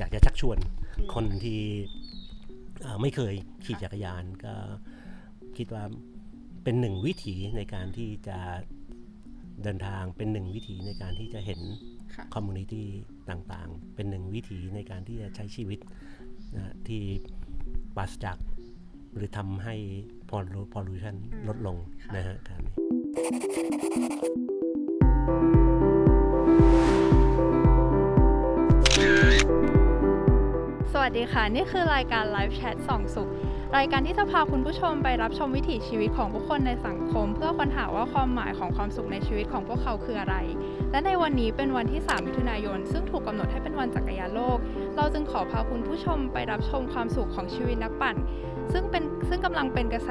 อยากจะชักชวนคนที่เอ่อไม่เคยขี่จักรยานก็คิดว่าเป็นหนึ่งวิถีในการที่จะเดินทางเป็นหนึ่งวิถีในการที่จะเห็นค่ะคอมมูนิตี้ต่างๆ เป็นหนึ่งวิถีในการที่จะใช้ชีวิตนะที่ปราศจากหรือทำให้ pollution ลดลงนะฮะการนี้ สดีค่ะ นี่คือรายการไลฟ์แชทสองสุข รายการที่จะพาคุณผู้ชมไปรับชมวิถีชีวิตของผู้คนในสังคม เพื่อค้นหาว่าความหมายของความสุขในชีวิตของพวกเขาคืออะไร และในวันนี้เป็นวันที่ 3 มิถุนายน ซึ่งถูกกำหนดให้เป็นวันจักรยานโลก เราจึงขอพาคุณผู้ชมไปรับชมความสุขของชีวิตนักปั่น ซึ่งเป็นซึ่งกำลังเป็นกระแส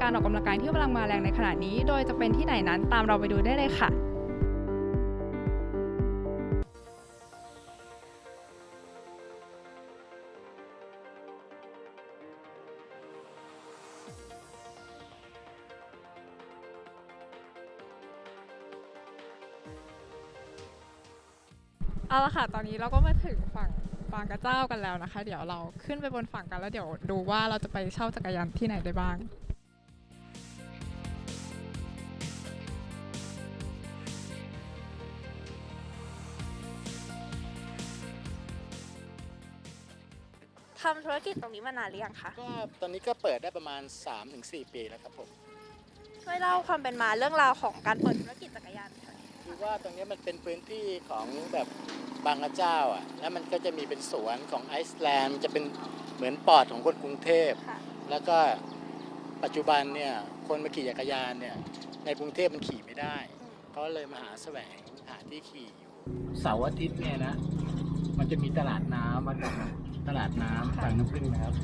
การออกกำลังกายที่กำลังมาแรงในขณะนี้ โดยจะเป็นที่ไหนนั้นตามเราไปดูได้เลยค่ะ เอาละค่ะ ตอนนี้เราก็มาถึงฝั่งบางกระเจ้ากันแล้วนะคะ เดี๋ยวเราขึ้นไปบนฝั่งกันแล้วเดี๋ยวดูว่าเราจะไปเช่าจักรยานที่ไหนได้บ้าง ทำธุรกิจตรงนี้มานานหรือยังคะ ก็ตอนนี้ก็เปิดได้ประมาณ 3-4 ปีแล้วครับผม ช่วยเล่าความเป็นมาเรื่องราวของการเปิดธุรกิจจักรยานค่ะ คือว่าตรงนี้มันเป็นพื้นที่ของแบบ บางกระเจ้าอะแล้วมันก็จะมีเป็นสวนของไอซ์แลนด์มันจะเป็นเหมือนปอดของคนกรุงเทพ ค่ะ แล้วก็ปัจจุบันเนี่ยคนมาขี่จักรยานเนี่ยในกรุงเทพมันขี่ไม่ได้เขาเลยมาหาแสวงหาที่ขี่อยู่เสาร์อาทิตย์เนี่ยนะ มันจะมีตลาดน้ำมันตลาดน้ำบางน้ำพึ่งนะครับ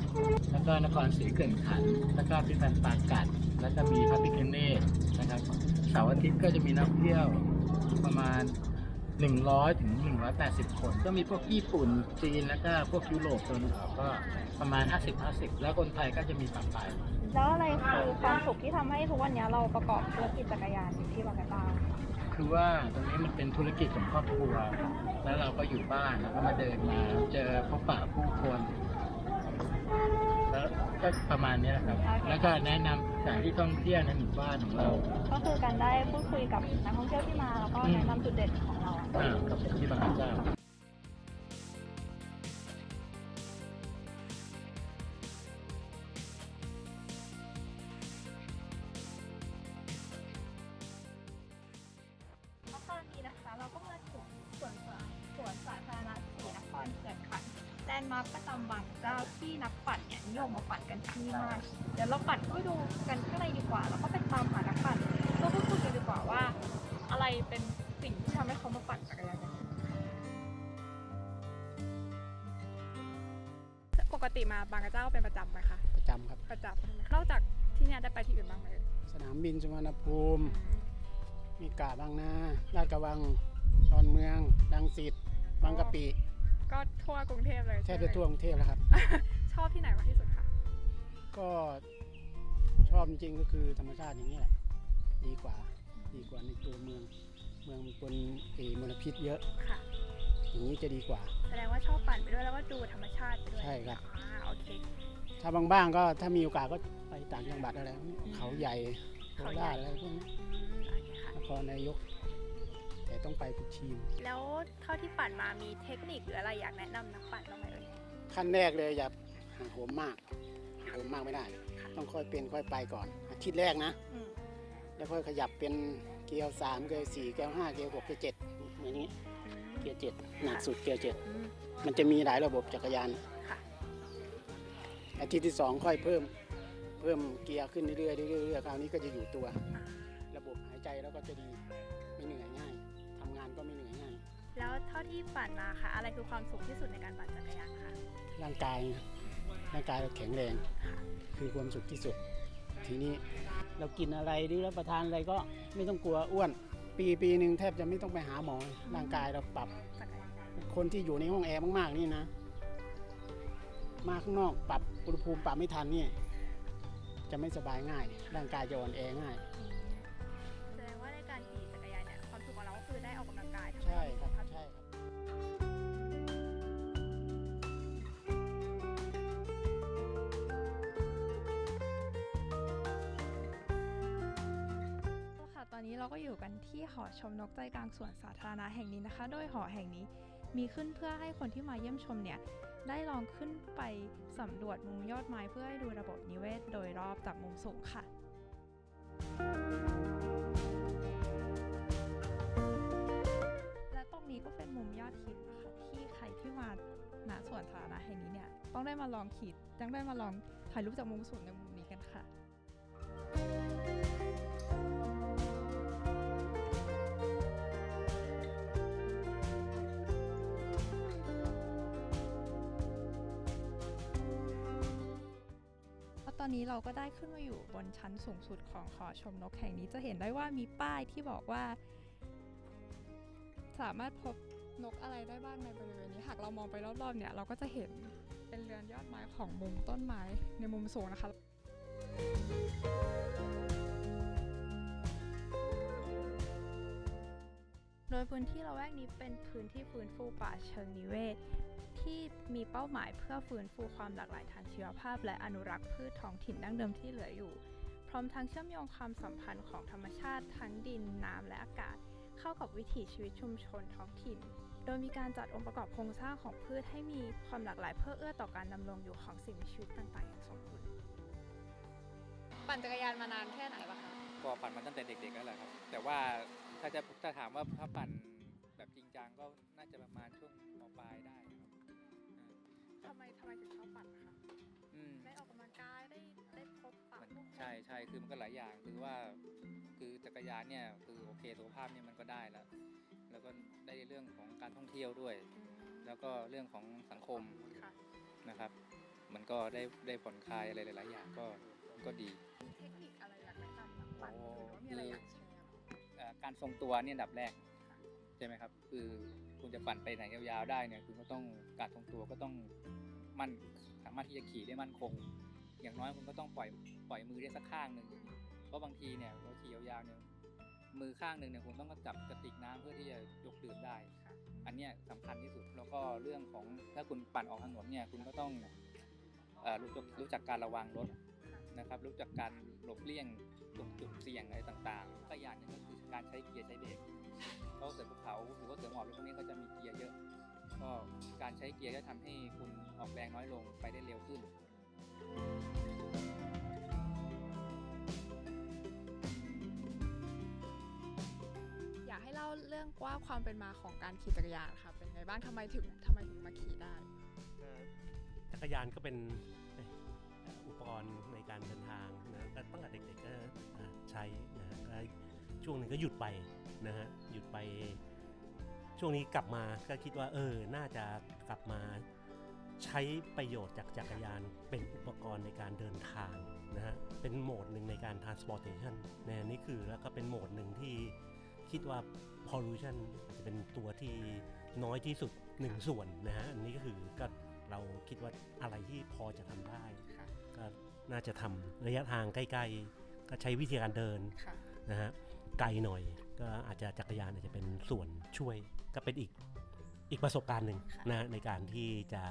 แล้วก็นครศรีเขื่อนขันธ์แล้วก็พิพิธภัณฑ์ปากัด แล้วก็มีพระพิฆเนศนะครับเสาร์อาทิตย์ก็จะมีนักเที่ยวประมาณ 100ถึง 180 คน ก็มีพวกญี่ปุ่นจีนแล้วก็พวกยุโรปตัวนึงออกก็ประมาณ 50-50 แล้วคนไทยก็จะมีปะปายแล้วอะไรคือความสุขที่ทำให้ทุกวันนี้เราประกอบธุรกิจจักรยานอยู่ที่บางกระเจ้าคือว่าตรงนี้มันเป็นธุรกิจของครอบครัว แล้วเราก็อยู่บ้านแล้วก็มาเดินมาเจอพบปะผู้คนแล้ว ก็ประมาณเนี้ยครับ แล้วก็แนะนำสถานที่ท่องเที่ยวในหมู่บ้านของเราก็คือการได้พูดคุยกับนักท่องเที่ยวที่มาแล้วก็อืมแนะนำจุดเด่นของเราอ่ากับที่บางกระเจ้าแล้วตอนนี้นะคะ เราก็มาถึงสวนสาสวนสาธารณะศรีนครเขื่อนขันธ์ แลนด์มาร์คประจำบางเจ้าที่นักปั่นเนี่ยนิยมมาปั่นกันที่นี่มาก เดี๋ยวเราปั่นไปดูกันข้างในดีกว่า แล้วก็ไปตามหานักปั่นก็พูดคุยกันดีกว่าว่า อะไรเป็นสิ่งที่ทำให้เขามาปั่นจักรยานกันปกติมาบางกระเจ้าเป็นประจำไหมคะประจำครับประจำใช่ไหมนอกจากที่เนี่ยได้ไปที่อื่นบ้างไหมเอ่ยสนามบินสุวรรณภูมิ มีกาบางนาลาดกระบังดอนเมืองดังสิตบางกะปิ ก็ทั่วกรุงเทพเลยแทบใช่จะไหมทั่วกรุงเทพแล้วครับ ชอบที่ไหนมากที่สุดคะก็ชอบจริงๆก็คือธรรมชาติอย่างนี้แหละดีกว่าดีกว่าในตัวเมือง เมืองมันเป็นเออมลพิษเยอะ ค่ะ อย่างนี้จะดีกว่า แสดงว่าชอบปั่นไปด้วยแล้วก็ดูธรรมชาติไปด้วยใช่ครับ อ่าโอเค ถ้าบางๆก็ถ้ามีโอกาสก็ไปต่างจังหวัดอะไรพวกนี้เขาใหญ่โคเขาใหญ่ ราชอะไรพวกนี้อืมโอเคค่ะ นครนายก แต่ต้องไปทุกทีม แล้วเท่าที่ปั่นมามีเทคนิคหรืออะไรอยากแนะนำนักปั่นบ้างไหมเอ่ย ขั้นแรกเลยอย่าห่างโหมมากห่างโหมมากไม่ได้ต้องค่อยเป็นค่อยไปก่อน อาทิตย์แรกนะ อืมแล้วค่อยขยับเป็นเกียร์สามเกียร์สี่เกียร์ห้าเกียร์หกเกียร์เจ็ดอย่างนี้อืมเกียร์เจ็ดหนักสุดเกียร์เจ็ดอืม มันจะมีหลายระบบจักรยานค่ะ อาทิตย์ที่สองค่อยเพิ่ม เพิ่มเกียร์ขึ้นเรื่อยๆเรื่อยๆเรื่อยๆคราวนี้ก็จะอยู่ตัวอ่าระบบหายใจแล้วก็จะดี แล้วเท่าที่ปั่นมาค่ะ อะไรคือความสุขที่สุดในการปั่นจักรยานคะร่างกายร่างกายเราแข็งแรง คือความสุขที่สุด ทีนี้เรากินอะไรหรือรับประทานอะไรก็ไม่ต้องกลัวอ้วน ปีปีหนึ่งแทบจะไม่ต้องไปหาหมอร่างกายเราปรับจักรยานคนที่อยู่ในห้องแอร์มากๆนี่นะ มาข้างนอกปรับอุณหภูมิปรับไม่ทันนี่จะไม่สบายง่าย ร่างกายจะอ่อนแอง่ายอืมแสดงว่าในการขี่จักรยานเนี่ยความสุขของเราก็คือได้ออกกำลังกายทำห้ใช่เามีครับสุขภาพใช่ครับ เราก็อยู่กันที่หอชมนกใจกลางสวนสาธารณะแห่งนี้นะคะ โดยหอแห่งนี้มีขึ้นเพื่อให้คนที่มาเยี่ยมชมเนี่ยได้ลองขึ้นไปสำรวจมุมยอดไม้เพื่อให้ดูระบบนิเวศโดยรอบจากมุมสูงค่ะและตรงนี้ก็เป็นมุมยอดฮิตนะคะที่ใครที่มาณสวนสาธารณะแห่งนี้เนี่ยต้องได้มาลองขีดต้องได้มาลองถ่ายรูปจากมุมสูงในมุม อนนี้เราก็ได้ขึ้นมาอยู่บนชั้นสูงสุดของหอชมนกแห่งนี้จะเห็นได้ว่ามีป้ายที่บอกว่า สามารถพบนกอะไรได้บ้างในบริเวณนี้หากเรามองไปรอบๆเนี่ยเราก็จะเห็นเป็นเรือนยอดไม้ของมุมต้นไม้ในมุมสูงนะคะโดยพื้นที่ละแวกนี้เป็นพื้นที่ฟื้นฟูป่าเชิงนิเวศ ที่มีเป้าหมายเพื่อฟื้นฟูความหลากหลายทางชีวภาพ และอนุรักษ์พืชท้องถิ่นดั้งเดิมที่เหลืออยู่ พร้อมทั้งเชื่อมโยงความสัมพันธ์ของธรรมชาติทั้งดิน น้ำ และอากาศ เข้ากับวิถีชีวิตชุมชนท้องถิ่น โดยมีการจัดองค์ประกอบโครงสร้างของพืชให้มีความหลากหลายเพื่อเอื้อต่อการดำรงอยู่ของสิ่งมีชีวิตต่างๆอย่างสมบูรณ์ปั่นจักรยานมานานแค่ไหนละคะก็ปั่นมาตั้งแต่เด็กๆแล้วแหละครับ แต่ว่าถ้าจะถ้าถามว่าถ้าปั่นแบบจริงจังก็น่าจะประมาณช่วง ไมทำไมถึงชอบปั่นคะอืม ได้ออกกำลังกายได้ได้พบปะมันผู้คนใช่ใช่คือมันก็หลายอย่างคือว่า คือจักรยานเนี่ยคือโอเคสุขภาพเนี่ยมันก็ได้แล้วแล้วก็ได้เรื่องของการท่องเที่ยวด้วย อืมแล้วก็เรื่องของสังคมค่ะ นะครับ มันก็ได้ได้ผ่อนคลายอะไรหลาย ๆ อย่างก็ก็ดี มีเทคนิคอะไรอยากแนะนำนักปั่นหรือว่ามีอะไรอยากแชร์ไหมเอ่อการทรงตัวเนี่ยอันดับแรกใช่ไหมครับ คือคุณจะปั่นไปไหนยาวๆได้เนี่ยคุณก็ต้องการทรงตัวก็ต้อง มันสามารถที่จะขี่ได้มั่นคง อย่างน้อยคุณก็ต้องปล่อยปล่อยมือได้สักข้างหนึ่งเพราะบางทีเนี่ยเราขี่ยาวๆเนี่ยมือข้างหนึ่งเนี่ยคุณต้องจับกระติกน้ำเพื่อที่จะยกดื่มได้ อันนี้ยสำคัญที่สุดแล้วก็เรื่องของถ้าคุณปั่นออกถนนเนี่ยคุณก็ต้องรู้จักรู้จักการระวังรถนะครับรู้จักการหลบเลี่ยงจุดจุดเสี่ยงอะไรต่างๆก็อย่างหนึงก็คือการใช้เกียร์ใช้เบรกเพราะเสือภูเขาหรือว่าเสือหมอบพวกนี้ก็จะมีเกียร์เยอะ ก็การใช้เกียร์ก็ทำให้คุณออกแรงน้อยลงไปได้เร็วขึ้น อยากให้เล่าเรื่องว่าความเป็นมาของการขี่จักรยานค่ะ เป็นไงบ้างทำไมถึงทำไมถึงมาขี่ได้ จักรยานก็เป็นเอ่ออุปกรณ์ในการเดินทางนะก็ตั้งแต่เด็กๆก็อ่าใช้นะก็ช่วงหนึ่งก็หยุดไปนะฮะหยุดไป ช่วงนี้กลับมาก็คิดว่า เออ น่าจะกลับมาใช้ประโยชน์จากจักรยานเป็นอุปกรณ์ในการเดินทางนะฮะ เป็นโหมดหนึ่งในการ transportation นะนี่คือแล้วก็เป็นโหมดหนึ่งที่คิดว่า pollution จะเป็นตัวที่น้อยที่สุดหนึ่งส่วนนะฮะ อันนี้ก็คือก็เราคิดว่าอะไรที่พอจะทำได้ค่ะก็น่าจะทำระยะทางใกล้ ๆ ก็ใช้วิธีการเดินค่ะนะฮะ ไกลหน่อยก็อาจจะจักรยานอาจจะเป็นส่วนช่วย ก็เป็นอีกอีกประสบการณ์หนึ่งค่ะนะในการที่จะ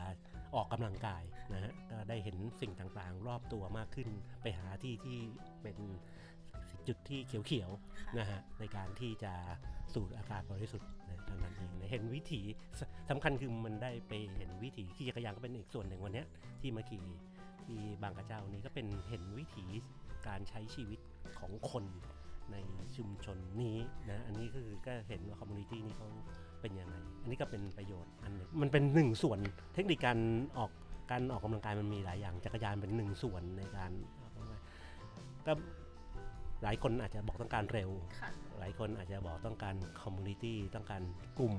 ออกกำลังกายนะฮะก็ได้เห็นสิ่งต่างๆ รอบตัวมากขึ้น ไปหาที่ที่เป็นจุดที่เขียวๆค่ะนะฮะในการที่จะสูดอากาศบริสุทธิ์นะเท่านั้นเองนะเห็นวิถีสสำคัญคือมันได้ไปเห็นวิถีขี่จักรยานก็เป็นอีกส่วนหนึ่งวันเนี้ยที่มาขี่ที่บางกระเจ้านี้ก็เป็นเห็นวิถีการใช้ชีวิตของคนในชุมชนนี้นะอันนี้ก็คือก็เห็นว่าคอมมูนิตี้นี้เขา เป็นยังไง อันนี้ก็เป็นประโยชน์อันหนึ่งมันเป็นหนึ่งส่วนเทคนิคการออกการออกกำลังกายมันมีหลายอย่างจักรยานเป็นหนึ่งส่วนในการออกกำลังกายก็หลายคนอาจจะบอกต้องการเร็วค่ะหลายคนอาจจะบอกต้องการคอมมูนิตี้ต้องการกลุ่ม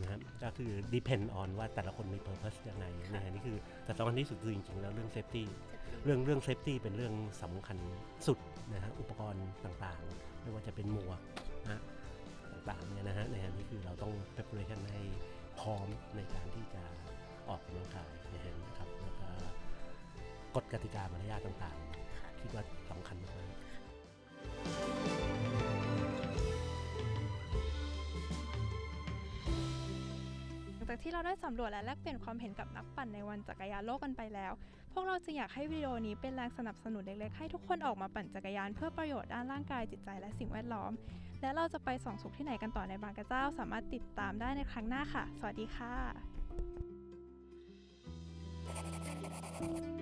นะครับก็คือ depend on ว่าแต่ละคนมี purpose ยังไงนะฮะนี่คือแต่สำคัญที่สุดคือจริงๆ แล้วเรื่อง safety เรื่องเรื่อง safety เป็นเรื่องสำคัญสุดนะฮะอุปกรณ์ต่างๆ ไม่ว่าจะเป็นหมวกนะ ต่างๆเนี่ยนะฮะในอันนี้คือเราต้อง preparation ให้พร้อมในการที่จะออกกำลังกายนะฮะนะครับแล้วก็กฎกติกามารยาทต่างๆ คิดว่าสำคัญมาก ที่เราได้สำรวจและแลกเปลี่ยนความเห็นกับนักปั่นในวันจักรยานโลกกันไปแล้ว พวกเราจึงอยากให้วิดีโอนี้เป็นแรงสนับสนุนเล็กๆ ให้ทุกคนออกมาปั่นจักรยานเพื่อประโยชน์ด้านร่างกายจิตใจและสิ่งแวดล้อม และเราจะไปส่องสุขที่ไหนกันต่อในบางกระเจ้า สามารถติดตามได้ในครั้งหน้าค่ะ สวัสดีค่ะ